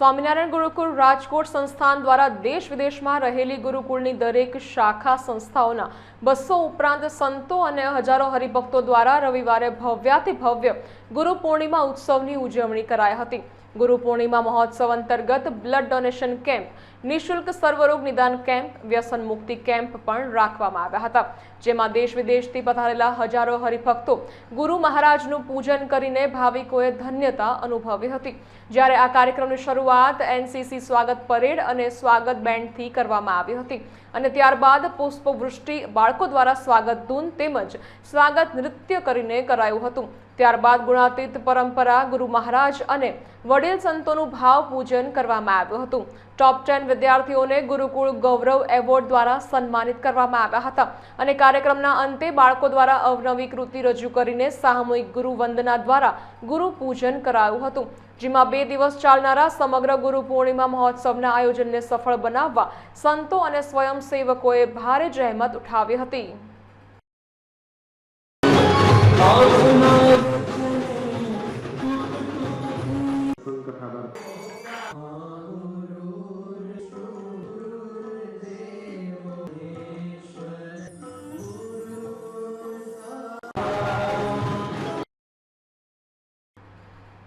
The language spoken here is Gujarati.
સ્વામિનારાયણ ગુરુકુળ રાજકોટ સંસ્થાન દ્વારા દેશ વિદેશમાં રહેલી ગુરુકુળની દરેક શાખા સંસ્થાઓના બસો ઉપરાંત સંતો અને હજારો હરિભક્તો દ્વારા રવિવારે ભવ્યાતિ ભવ્ય ગુરુ પૂર્ણિમા ઉત્સવની ઉજવણી કરાઈ હતી. ગુરુ પૂર્ણિમા મહોત્સવ અંતર્ગત બ્લડ ડોનેશન કેમ્પ નિશુલ્ક સર્વરોગ નિદાન કેમ્પ, વ્યસન મુક્તિ કેમ્પ પણ રાખવામાં આવ્યા હતા, જેમાં દેશ વિદેશથી પધારેલા હજારો હરિભક્તો ગુરુ મહારાજનું પૂજન કરીને ભાવિકોએ ધન્યતા અનુભવી હતી. જ્યારે આ કાર્યક્રમની શરૂઆત એનસીસી સ્વાગત પરેડ અને સ્વાગત બેન્ડથી કરવામાં આવી હતી અને ત્યારબાદ પુષ્પવૃષ્ટિ બાળકો દ્વારા સ્વાગત ધૂન તેમજ સ્વાગત નૃત્ય કરીને કરાયું હતું. ત્યારબાદ ગુણાતીત પરંપરા, ગુરુ મહારાજ અને વડીલ સંતોનું ભાવ પૂજન કરવામાં આવ્યું હતું. ટોપ ટેન વિદ્યાર્થીઓને ગુરુકુળ ગૌરવ એવોર્ડ દ્વારા સન્માનિત કરવામાં આવ્યા હતા અને કાર્યક્રમના અંતે બાળકો દ્વારા અવનવી કૃતિ રજૂ કરીને સામૂહિક ગુરુ વંદના દ્વારા ગુરુ પૂજન કરાયું હતું. જેમાં બે દિવસ ચાલનારા સમગ્ર ગુરુ પૂર્ણિમા મહોત્સવના આયોજનને સફળ બનાવવા સંતો અને સ્વયંસેવકોએ ભારે જહેમત ઉઠાવી હતી. Oh.